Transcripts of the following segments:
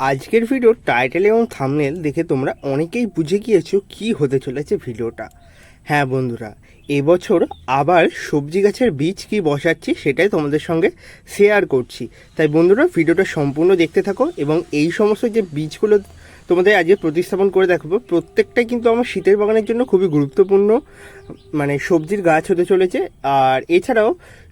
আজকের ভিডিওর টাইটেল এবং থামনেল দেখে তোমরা অনেকেই বুঝে গিয়েছো কি হতে চলেছে ভিডিওটা হ্যাঁ বন্ধুরা, এবছর আবার সবজি গাছের বীজ কি বসাচ্ছি সেটাই তোমাদের সঙ্গে শেয়ার করছি। তাই বন্ধুরা ভিডিওটা সম্পূর্ণ দেখতে থাকো এবং এই সমস্ত যে বীজগুলো তোমাদের আজকে প্রতিস্থাপন করে দেখাবো। প্রত্যেকটাই কিন্তু আমার শীতের বাগানের জন্য খুবই গুরুত্বপূর্ণ মানে সবজির গাছ হতে চলেছে। আর এছাড়াও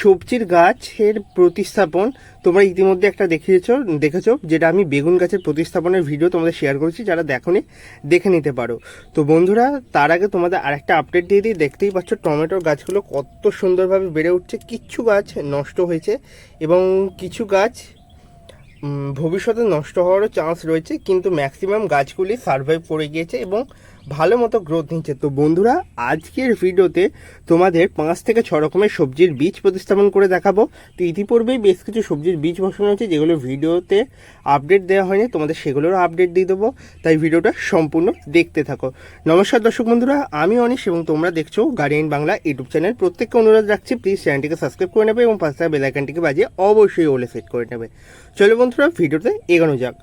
সবজির গাছের প্রতিস্থাপন তোমরা ইতিমধ্যে একটা দেখিয়েছো দেখেছ, যেটা আমি বেগুন গাছের প্রতিস্থাপনের ভিডিও তোমাদের শেয়ার করেছি, যারা দেখোনি, দেখে নিতে পারো। তো বন্ধুরা, তার আগে তোমাদের আরেকটা আপডেট দিয়ে দিই। দেখতেই পাচ্ছ টমেটোর গাছগুলো কত সুন্দরভাবে বেড়ে উঠছে। কিচ্ছু গাছ নষ্ট হয়েছে এবং কিছু গাছ ভবিষ্যতে নষ্ট হওয়ারও চান্স রয়েছে কিন্তু ম্যাক্সিমাম গাছগুলি সার্ভাইভ করে গিয়েছে এবং ভালো মতো গ্রোথ নিচ্ছে। তো বন্ধুরা, আজকের ভিডিওতে তোমাদের পাঁচ থেকে ছ রকমের সবজির বীজ প্রতিস্থাপন করে দেখাবো। তো ইতিপূর্বেই বেশ কিছু সবজির বীজ বসানো হয়েছে, যেগুলো ভিডিওতে আপডেট দেওয়া হয়নি, তোমাদের সেগুলোরও আপডেট দিয়ে দেবো। তাই ভিডিওটা সম্পূর্ণ দেখতে থাকো। নমস্কার দর্শক বন্ধুরা, আমি অনিশ এবং তোমরা দেখছ গার্ডিয়ান বাংলা ইউটিউব চ্যানেল। প্রত্যেককে অনুরোধ রাখছি প্লিজ চ্যানেলটিকে সাবস্ক্রাইব করে নেবে এবং পাশে বেল আইকনটিকে বাজিয়ে অবশ্যই ওলে সেট করে নেবে। চলো বন্ধুরা, ভিডিওতে এগোনো যাক।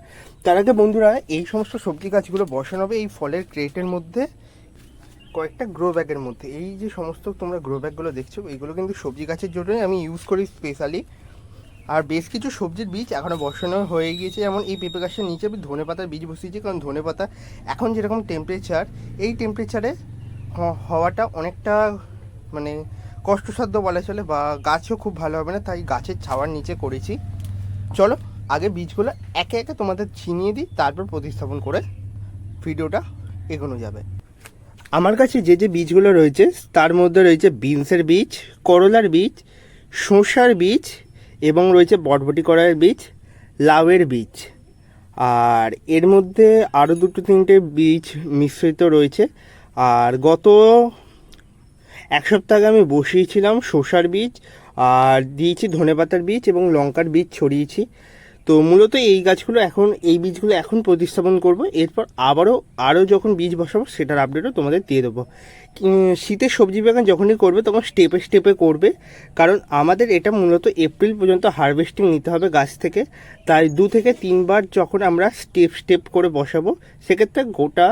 তার আগে বন্ধুরা, এই সমস্ত সবজি গাছগুলো বসানো হবে এই ফলের ক্রেটের মধ্যে, কয়েকটা গ্রো ব্যাগের মধ্যে। এই যে সমস্ত তোমরা গ্রো ব্যাগগুলো দেখছ এইগুলো কিন্তু সবজি গাছের জন্যই আমি ইউজ করি স্পেশালি আর বেশ কিছু সবজির বীজ এখনও বসানো হয়ে গিয়েছে, যেমন এই পেঁপে গাছের নিচে আমি ধনে পাতার বীজ বসিয়েছি, কারণ ধনে পাতা এখন যেরকম টেম্পারেচার এই টেম্পারেচারে হওয়াটা অনেকটা মানে কষ্টসাধ্য বলা চলে বা গাছও খুব ভালো হবে না, তাই গাছের ছাওয়ার নিচে করেছি। চলো আগে বীজগুলো একে একে তোমাদের ছিনিয়ে দিই, তারপর প্রতিস্থাপন করে ভিডিওটা এগোনো যাবে। আমার কাছে যে যে বীজগুলো রয়েছে, তার মধ্যে রয়েছে বিনসের বীজ, করলার বীজ, শসার বীজ, এবং রয়েছে বটবটি করার বীজ, লাউয়ের বীজ। আর এর মধ্যে আরও দুটো তিনটে বীজ মিশ্রিত রয়েছে। আর গত এক সপ্তাহ আগে আমি বসিয়েছিলাম শসার বীজ, আর দিয়েছি ধনেপাতার বীজ এবং লঙ্কার বীজ ছড়িয়েছি। তো মূলত এই গাছগুলো এখন, এই বীজগুলো এখন প্রতিস্থাপন করব। এরপর আবারও, আরও যখন বীজ বসাবো, সেটার আপডেটও তোমাদের দিয়ে দেবো। শীতের সবজি বাগান যখনই করবে, তখন স্টেপে স্টেপে করবে। কারণ আমাদের এটা মূলত এপ্রিল পর্যন্ত হারভেস্টিং নিতে হবে গাছ থেকে। তাই দু থেকে তিনবার যখন আমরা স্টেপ স্টেপ করে বসাবো, সেক্ষেত্রে গোটা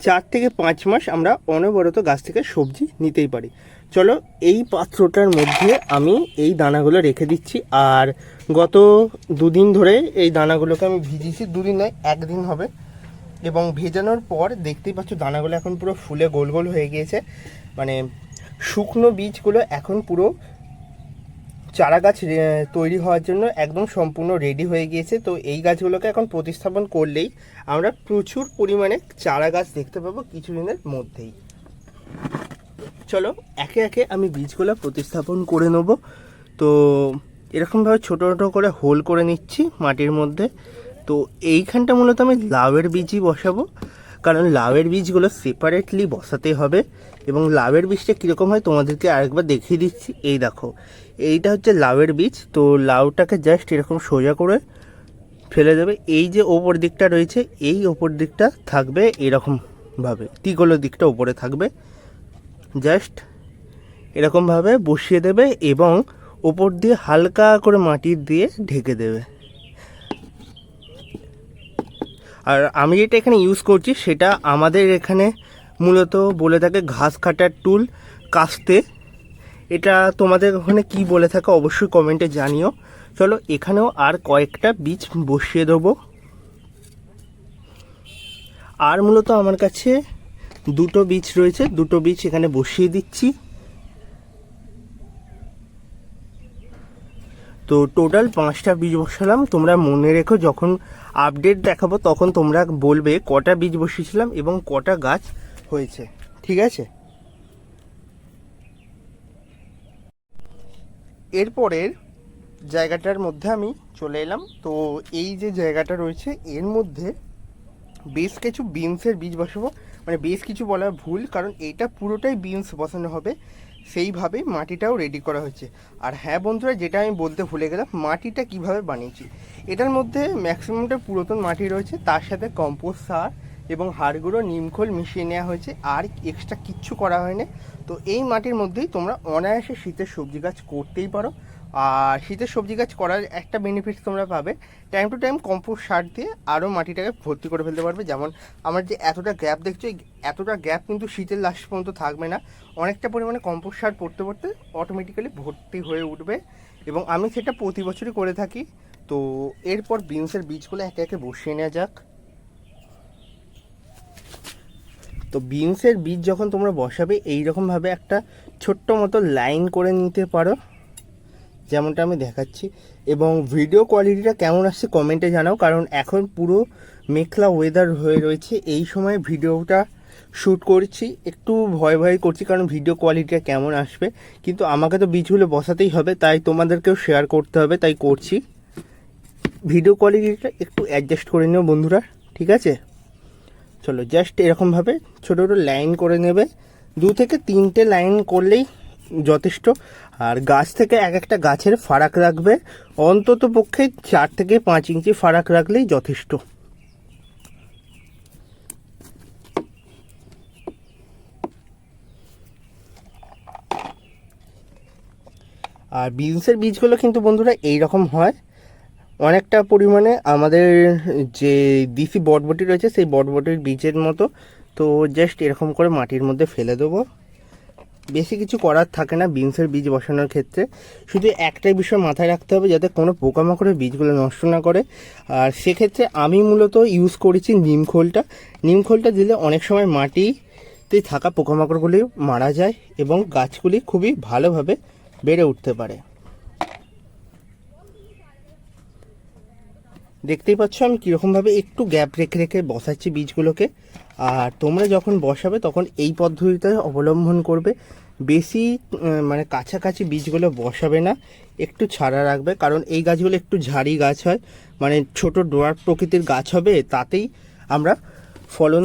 চার থেকে পাঁচ মাস আমরা অনবরত গাছ থেকে সবজি নিতেই পারি। চলো এই পাত্রটার মধ্যে আমি এই দানাগুলো রেখে দিচ্ছি। আর গত দুদিন ধরে এই দানাগুলোকে আমি ভিজিয়েছি, দুদিন নয়, একদিন হবে। এবং ভেজানোর পর দেখতেই পাচ্ছ দানাগুলো এখন পুরো ফুলে গোল গোল হয়ে গিয়েছে। মানে শুকনো বীজগুলো এখন পুরো চারা গাছ তৈরি হওয়ার জন্য একদম সম্পূর্ণ রেডি হয়ে গিয়েছে। তো এই গাছগুলোকে এখন প্রতিস্থাপন করলেই আমরা প্রচুর পরিমাণে চারা গাছ দেখতে পাবো কিছুদিনের মধ্যেই। চলো, একে একে আমি বীজগুলো প্রতিস্থাপন করে নেব। তো এরকমভাবে ছোটো ছোটো করে হোল করে নিচ্ছি মাটির মধ্যে। তো এইখানটা মূলত আমি লাউয়ের বীজই বসাবো। কারণ লাউয়ের বীজগুলো সেপারেটলি বসাতে হবে। এবং লাউয়ের বীজটা কীরকম হয় তোমাদেরকে আরেকবার দেখিয়ে দিচ্ছি। এই দেখো, এইটা হচ্ছে লাউয়ের বীজ। তো লাউটাকে জাস্ট এরকম সোজা করে ফেলে দেবে। এই যে ওপর দিকটা রয়েছে, এই ওপর দিকটা থাকবে এরকমভাবে। তিগলো দিকটা ওপরে থাকবে। জাস্ট এরকমভাবে বসিয়ে দেবে এবং ওপর দিয়ে হালকা করে মাটি দিয়ে ঢেকে দেবে। আর আমি যেটা এখানে ইউজ করছি সেটা আমাদের এখানে মূলত বলে থাকে ঘাস কাটার টুল কাস্তে। এটা তোমাদের ওখানে কি বলে থাকে অবশ্যই কমেন্টে জানিও। চলো এখানেও আর কয়েকটা বীজ বসিয়ে দেবো। আর মূলত আমার কাছে দুটো বীজ রয়েছে, দুটো বীজ এখানে বসিয়ে দিচ্ছি। তো টোটাল পাঁচটা বীজ বসালাম, তোমরা মনে রেখো যখন আপডেট দেখাবো তখন তোমরা বলবে কটা বীজ বসিয়েছিলাম এবং কটা গাছ হয়েছে, ঠিক আছে? এরপরের জায়গাটার মধ্যে আমি চলে এলাম। তো এই যে জায়গাটা রয়েছে, এর মধ্যে বেশ কিছু বিনসের বীজ বসাবো। মানে বেশ কিছু বলা ভুল, কারণ এটা পুরোটাই বিনস বসানো হবে। সেইভাবে মাটিটাও রেডি করা হয়েছে। আর হ্যাঁ বন্ধুরা, যেটা আমি বলতে ভুলে গেলাম, মাটিটা কীভাবে বানিয়েছি? এটার মধ্যে ম্যাক্সিমামটা পুরাতন মাটি রয়েছে, তার সাথে কম্পোস্ট সার এবং হাড়গুঁড়ো নিমখোল মিশিয়ে নেওয়া হয়েছে, আর এক্সট্রা কিচ্ছু করা হয়নি। তো এই মাটির মধ্যেই তোমরা অনায়াসে শীতের সবজি গাছ করতেই পারো। আর শীতের সবজি গাছ করার একটা বেনিফিট তোমরা পাবে। টাইম টু টাইম কম্পোস্ট সার দিয়ে আরও মাটিটাকে ভর্তি করে ফেলতে পারবে। যেমন আমার যে এতটা গ্যাপ দেখছ এতটা গ্যাপ কিন্তু শীতের লাস্ট পর্যন্ত থাকবে না। অনেকটা পরিমাণে কম্পোস্ট সার পড়তে পড়তে অটোমেটিক্যালি ভর্তি হয়ে উঠবে। এবং আমি সেটা প্রতি বছরই করে থাকি। তো এরপর বিনসের বীজগুলো একে একে বসিয়ে নেওয়া যাক। তো বিনসের বীজ যখন তোমরা বসাবে এই রকমভাবে একটা ছোট্ট মতো লাইন করে নিতে পারো। যেমনটা আমি দেখাচ্ছি। এবং ভিডিও কোয়ালিটিটা কেমন আসছে কমেন্টে জানাও, কারণ এখন পুরো মেঘলা ওয়েদার হয়ে রয়েছে। এই সময় ভিডিওটা শ্যুট করছি, একটু ভয় ভয় করছি, কারণ ভিডিও কোয়ালিটিটা কেমন আসবে। কিন্তু আমাকে তো বীজগুলো বসাতেই হবে, তাই তোমাদেরকেও শেয়ার করতে হবে, তাই করছি। ভিডিও কোয়ালিটিটা একটু অ্যাডজাস্ট করে নিও বন্ধুরা, ঠিক আছে? চলো জাস্ট এরকমভাবে ছোটো ছোটো লাইন করে নেবে। দু থেকে তিনটে লাইন করলেই যথেষ্ট। আর গাছ থেকে এক একটা গাছের ফারাক রাখবে। অন্তত পক্ষে চার থেকে পাঁচ ইঞ্চি ফারাক রাখলেই যথেষ্ট। আর বিনসের বীজগুলো কিন্তু বন্ধুরা এই রকম হয়। অনেকটা পরিমাণে আমাদের যে দিসি বটবটি রয়েছে, সেই বটবটির বীজের মতো। তো জাস্ট এরকম করে মাটির মধ্যে ফেলে দেবো। বেশি কিছু করার থাকে না বিনসের বীজ বসানোর ক্ষেত্রে। শুধু একটাই বিষয় মাথায় রাখতে হবে যাতে কোনো পোকামাকড়ের বীজগুলো নষ্ট না করে। আর সেক্ষেত্রে আমি মূলত ইউজ করেছি নিম খোলটা। নিম খোলটা দিলে অনেক সময় মাটিতে থাকা পোকামাকড়গুলি মারা যায় এবং গাছগুলি খুবই ভালোভাবে বেড়ে উঠতে পারে। দেখতেই পাচ্ছ আমি কীরকমভাবে একটু গ্যাপ রেখে রেখে বসাচ্ছি বীজগুলোকে। আর তোমরা যখন বসাবে তখন এই পদ্ধতিটা অবলম্বন করবে। বেশি মানে কাছাকাছি বীজগুলো বসাবে না, একটু ছাড়া রাখবে। কারণ এই গাছগুলো একটু ঝাড়ি গাছ হয়। মানে ছোট ডোয়ার প্রকৃতির গাছ হবে, তাতেই আমরা ফলন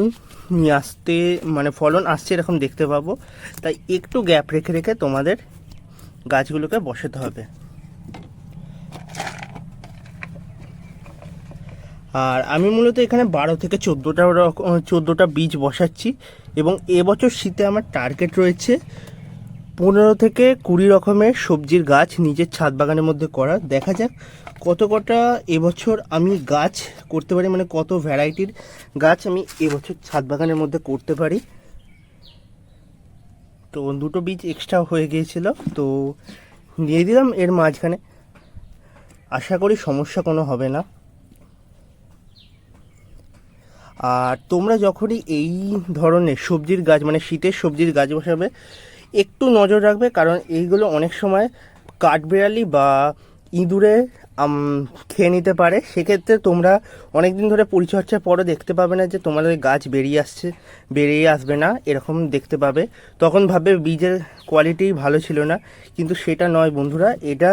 নিয়ে আসতে মানে ফলন আসছে এরকম দেখতে পাবো। তাই একটু গ্যাপ রেখে রেখে তোমাদের গাছগুলোকে বসাতে হবে। আর আমি মূলত এখানে বারো থেকে চোদ্দোটা চোদ্দোটা বীজ বসাচ্ছি এবং এবছর শীতে আমার টার্গেট রয়েছে পনেরো থেকে কুড়ি রকমের সবজির গাছ নিজের ছাদ বাগানের মধ্যে করা। দেখা যাক কত কটা এবছর আমি গাছ করতে পারি মানে কত ভ্যারাইটির গাছ আমি এবছর ছাদ বাগানের মধ্যে করতে পারি। তো দুটো বীজ এক্সট্রা হয়ে গিয়েছিল, তো দিয়ে দিলাম এর মাঝখানে। আশা করি সমস্যা কোনো হবে না। আর তোমরা যখনই এই ধরনের সবজির গাছ মানে শীতের সবজির গাছ বসাবে, একটু নজর রাখবে, কারণ এইগুলো অনেক সময় কাঠবিড়ালি বা ইঁদুরে খেয়ে নিতে পারে। সেক্ষেত্রে তোমরা অনেক দিন ধরে পরিচর্যার পরে দেখতে পাবে না যে তোমাদের গাছ বেরিয়ে আসছে, বেরিয়ে আসবে না, এরকম দেখতে পাবে। তখন ভাববে বীজের কোয়ালিটি ভালো ছিল না, কিন্তু সেটা নয় বন্ধুরা, এটা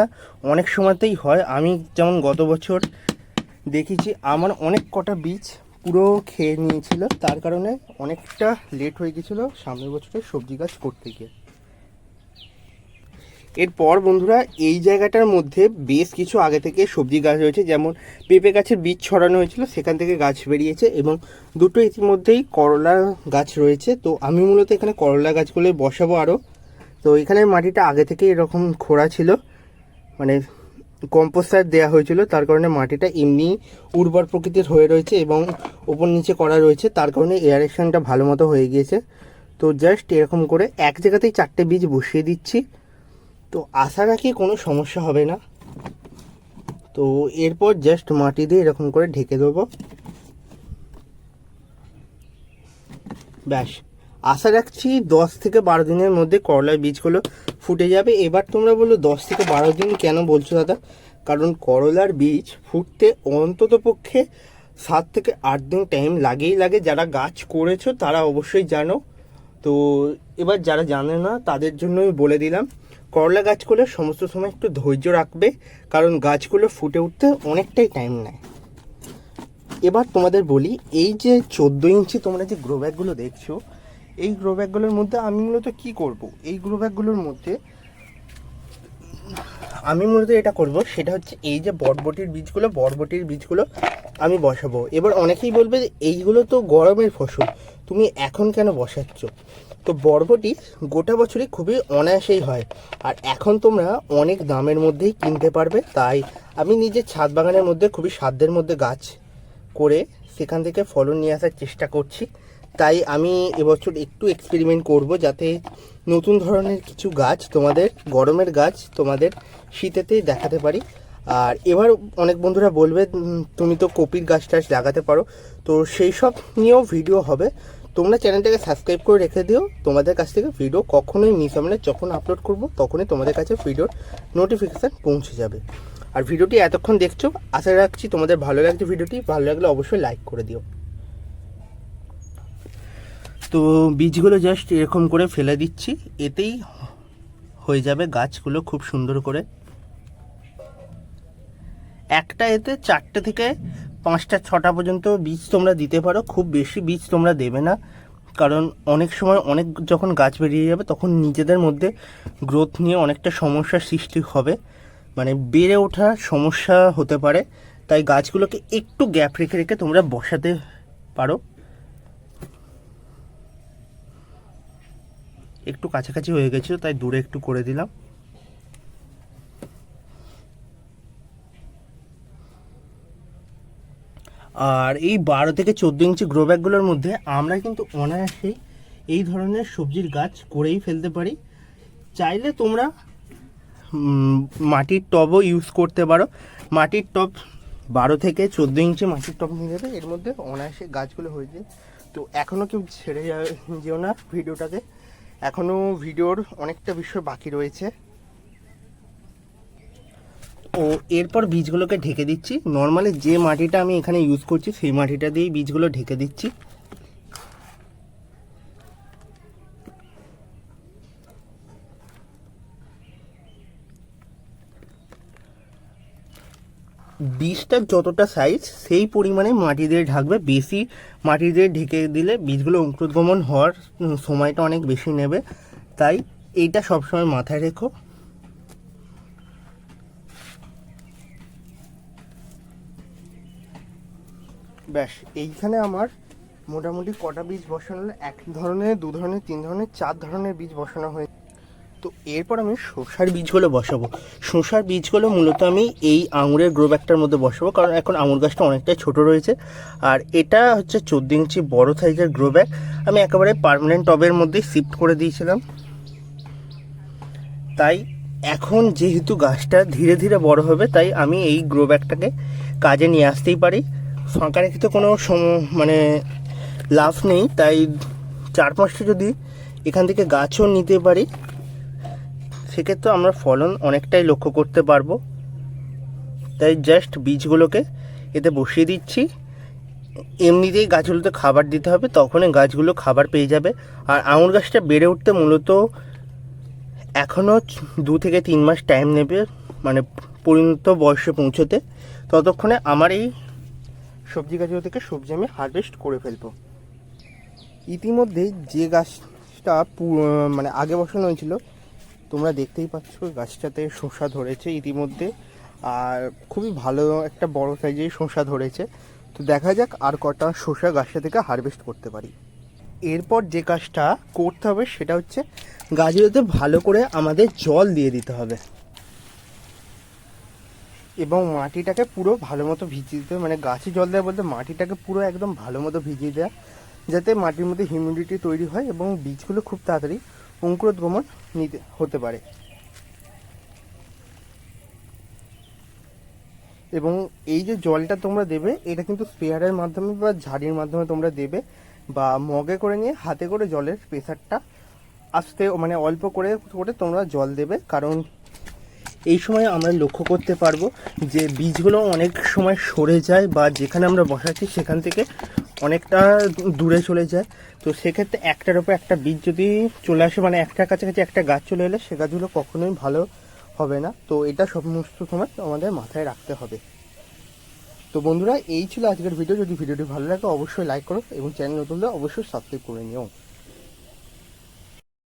অনেক সময়তেই হয়। আমি যেমন গত বছর দেখেছি আমার অনেক কটা বীজ পুরো খেয়ে নিয়েছিল। তার কারণে অনেকটা লেট হয়ে গেছিল সামনের বছরে সবজি গাছ করতে গিয়ে। এরপর বন্ধুরা, এই জায়গাটার মধ্যে বেশ কিছু আগে থেকে সবজি গাছ রয়েছে। যেমন পেঁপে গাছের বীজ ছড়ানো হয়েছিল, সেখান থেকে গাছ বেরিয়েছে এবং দুটো ইতিমধ্যেই করলা গাছ রয়েছে। তো আমি মূলত এখানে করলা গাছগুলো বসাবো আরও তো এখানের মাটিটা আগে থেকে এরকম খোঁড়া ছিল। মানে কম্পোস্ট সার দেওয়া হয়েছিল, তার কারণে মাটিটা এমনি উর্বর প্রকৃতির হয়ে রয়েছে এবং ওপর নিচে করা রয়েছে, তার কারণে এয়ারেকশনটা ভালো মতো হয়ে গিয়েছে। তো জাস্ট এরকম করে এক জায়গাতেই চারটে বীজ বসিয়ে দিচ্ছি। তো আশা রাখি কোনো সমস্যা হবে না। তো এরপর জাস্ট মাটি দিয়ে এরকম করে ঢেকে দেবো। ব্যাস। আশা রাখছি দশ থেকে বারো দিনের মধ্যে করলার বীজগুলো ফুটে যাবে। এবার তোমরা বলো দশ থেকে বারো দিন কেন বলছো দাদা? কারণ করলার বীজ ফুটতে অন্তত পক্ষে সাত থেকে আট দিন টাইম লাগেই লাগে। যারা গাছ করেছ তারা অবশ্যই জানো। তো এবার যারা জানে না, তাদের জন্যই বলে দিলাম, করলা গাছ করলে সমস্ত সময় একটু ধৈর্য রাখবে, কারণ গাছগুলো ফুটে উঠতে অনেকটাই টাইম নেয়। এবার তোমাদের বলি, এই যে চোদ্দ ইঞ্চি তোমরা যে গ্রো ব্যাগগুলো দেখছ এই গ্রো ব্যাগগুলোর মধ্যে আমি মূলত কি করব? এই গ্রো ব্যাগগুলোর মধ্যে আমি মূলত এটা করব, সেটা হচ্ছে এই যে বটবটির বীজগুলো বটবটির বীজগুলো আমি বসাবো। এবার অনেকেই বলবে যে এইগুলো তো গরমের ফসল, তুমি এখন কেন বসাচ্ছ? তো বরবটি গোটা বছরই খুবই অনায়াসেই হয়, আর এখন তোমরা অনেক দামের মধ্যেই কিনতে পারবে, তাই আমি নিজের ছাদ বাগানের মধ্যে খুবই সাধ্যের মধ্যে গাছ করে সেখান থেকে ফলন নিয়ে আসার চেষ্টা করছি। তাই আমি এবছর একটু এক্সপেরিমেন্ট করব যাতে নতুন ধরনের কিছু গাছ তোমাদের, গরমের গাছ তোমাদের শীতেতেই দেখাতে পারি। আর এবার অনেক বন্ধুরা বলবে তুমি তো কপির গাছ টাছ লাগাতে পারো। তো সেই সব নিয়েও ভিডিও হবে। তোমরা চ্যানেলটাকে সাবস্ক্রাইব করে রেখে দিও। তোমাদের কাছ থেকে ভিডিও কখনোই মিস হবে না। যখন আপলোড করব, তখনই তোমাদের কাছে ভিডিওর নোটিফিকেশান পৌঁছে যাবে। আর ভিডিওটি এতক্ষণ দেখছ। আশা রাখছি তোমাদের ভালো লাগছে ভিডিওটি ভালো লাগলে অবশ্যই লাইক করে দিও। তো বীজগুলো জাস্ট এরকম করে ফেলে দিচ্ছি। এতেই হয়ে যাবে গাছগুলো খুব সুন্দর করে। একটা এতে চারটে থেকে পাঁচটা, ছটা পর্যন্ত বীজ তোমরা দিতে পারো। খুব বেশি বীজ তোমরা দেবে না। কারণ অনেক সময় অনেক যখন গাছ বেরিয়ে যাবে, তখন নিজেদের মধ্যে গ্রোথ নিয়ে অনেকটা সমস্যার সৃষ্টি হবে। মানে বেড়ে ওঠার সমস্যা হতে পারে। তাই গাছগুলোকে একটু গ্যাপ রেখে রেখে তোমরা বসাতে পারো। একটু কাছাকাছি হয়ে গেছিল, তাই দূরে একটু করে দিলাম। আর এই বারো থেকে চোদ্দ ইঞ্চি গ্রো ব্যাগগুলোর মধ্যে আমরা কিন্তু অনায়াসেই এই ধরনের সবজির গাছ করেই ফেলতে পারি। চাইলে তোমরা মাটির টবও ইউজ করতে পারো। মাটির টব, বারো থেকে চোদ্দ ইঞ্চি মাটির টব নিয়ে যাবে এর মধ্যে অনায়াসে গাছগুলো হয়ে যায়। তো এখনও কেউ ছেড়ে যাবে- যেও না ভিডিওটাকে। এখনও ভিডিওর অনেকটা বিষয় বাকি রয়েছে। ও, এরপর বীজগুলোকে ঢেকে দিচ্ছি। নর্মালি যে মাটিটা আমি এখানে ইউজ করছি, সেই মাটিটা দিয়েই বীজগুলো ঢেকে দিচ্ছি। বীজটার যতটা সাইজ সেই পরিমাণে মাটি দিয়ে ঢাকবে। বেশি মাটি দিয়ে ঢেকে দিলে বীজগুলো অঙ্কুরোদ্গমন হওয়ার সময়টা অনেক বেশি নেবে। তাই এইটা সবসময় মাথায় রেখো। ব্যাস, এইখানে আমার মোটামুটি কটা বীজ বসানো? এক ধরনের, দু ধরনের, তিন ধরনের, চার ধরনের বীজ বসানো হয়েছে। তো এরপর আমি শসার বীজগুলো বসাবো। শসার বীজগুলো মূলত আমি এই আঙুরের গ্রো ব্যাগটার মধ্যে বসাবো, কারণ এখন আঙুর গাছটা অনেকটাই ছোট রয়েছে। আর এটা হচ্ছে চোদ্দ ইঞ্চি বড় সাইজের গ্রো ব্যাগ আমি একেবারে পার্মানেন্ট টবের মধ্যে শিফট করে দিয়েছিলাম। তাই এখন যেহেতু গাছটা ধীরে ধীরে বড় হবে, তাই আমি এই গ্রো ব্যাগটাকে কাজে নিয়ে আসতেই পারি। ফাঁকা রেখে তো কোনো মানে লাভ নেই, তাই চার পাঁচটা যদি এখান থেকে গাছও নিতে পারি সেক্ষেত্রে আমরা ফলন অনেকটাই লক্ষ্য করতে পারব। তাই জাস্ট বীজগুলোকে এতে বসিয়ে দিচ্ছি। এমনিতেই গাছগুলোতে খাবার দিতে হবে, তখনই গাছগুলো খাবার পেয়ে যাবে। আর আঙুর গাছটা বেড়ে উঠতে মূলত এখনও দু থেকে তিন মাস টাইম নেবে মানে পরিণত বয়সে পৌঁছতে। ততক্ষণে আমার এই সবজি গাছগুলো থেকে সবজি আমি হারভেস্ট করে ফেলব। ইতিমধ্যেই যে গাছটা মানে আগে বসানো হয়েছিল তোমরা দেখতেই পাচ্ছ গাছটাতে শসা ধরেছে ইতিমধ্যে। আর খুবই ভালো একটা বড় সাইজের শসা ধরেছে। তো দেখা যাক আর কটা শসা গাছটা থেকে হারভেস্ট করতে পারি। এরপর যে কাজটা করতে হবে সেটা হচ্ছে গাছগুলোতে ভালো করে আমাদের জল দিয়ে দিতে হবে। এবং মাটিটাকে পুরো ভালো মতো ভিজিয়ে দিতে মানে গাছে জল দেওয়া বলতে মাটিটাকে পুরো একদম ভালো মতো ভিজিয়ে দেওয়া যাতে মাটির মধ্যে হিউমিডিটি তৈরি হয় এবং বীজগুলো খুব তাড়াতাড়ি অঙ্কুরোদ্গমন নিতে হতে পারে। এবং এই যে জলটা তোমরা দেবে, এটা কিন্তু স্পেয়ারের মাধ্যমে বা ঝাড়ির মাধ্যমে তোমরা দেবে বা মগে করে নিয়ে হাতে করে জলের প্রেসারটা আস্তে মানে অল্প করে করে তোমরা জল দেবে। কারণ এই সময় আমরা লক্ষ্য করতে পারব যে বীজগুলো অনেক সময় সরে যায় বা যেখানে আমরা বসাচ্ছি সেখান থেকে অনেকটা দূরে চলে যায়। তো সেক্ষেত্রে একটার উপর একটা বীজ যদি চলে আসে মানে একটার কাছাকাছি একটা গাছ চলে এলে সে গাছগুলো কখনোই ভালো হবে না। তো এটা সমস্ত সময় আমাদের মাথায় রাখতে হবে। তো বন্ধুরা, এই ছিল আজকের ভিডিও। যদি ভিডিওটি ভালো লাগে, অবশ্যই লাইক করো এবং চ্যানেল নতুন অবশ্যই সাবস্ক্রাইব করে নিও।